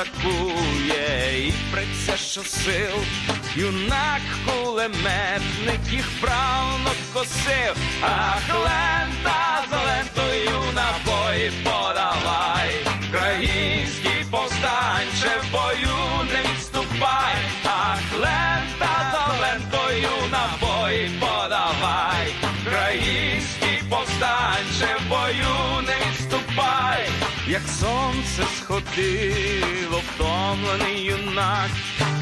атакує. І преться щосил, юнак кулеметник їх правно косив, ах, лента за лентою набої подавай, український повстанче в бою не відступай, ах, лента за лентою набої подавай, український повстанче в бою не відступай, як сонце сходило, втомлений юнак,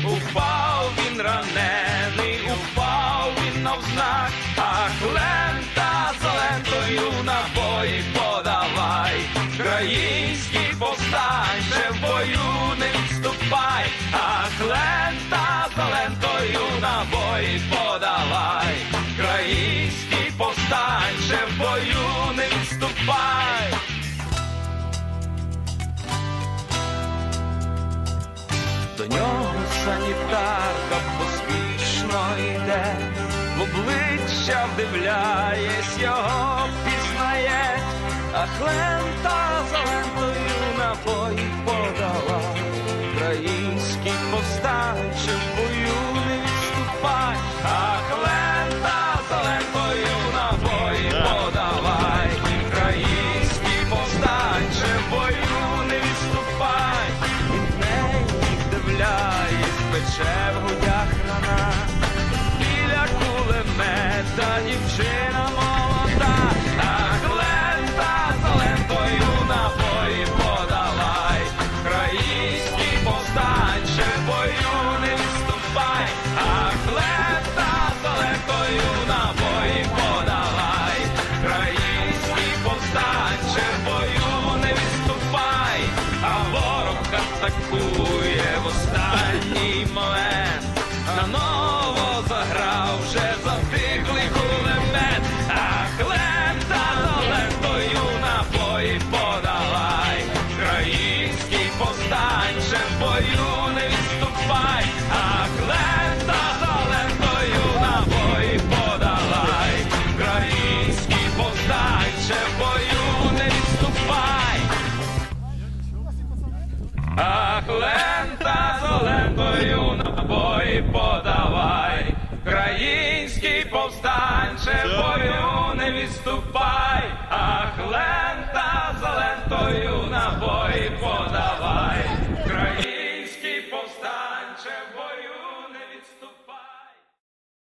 упав він ранений, упав він навзнак, ах, лента за лентою набої подавай, український повстанче в бою не відступай, ах, лента за лентою набої подавай, український повстанче в бою До нього санітарка поспішно йде, в обличчя вдивляєсь, його пізнає, а хлента за лентою набої кулемета дівчина молода, ах, лента за лентою набої подавай, український повстанче бою не відступай, ах, лента за лентою набої подавай, український повстанче бою не відступай, а ворог атакує Ах, лента за лентою набої подавай, Український повстанче бою не відступай.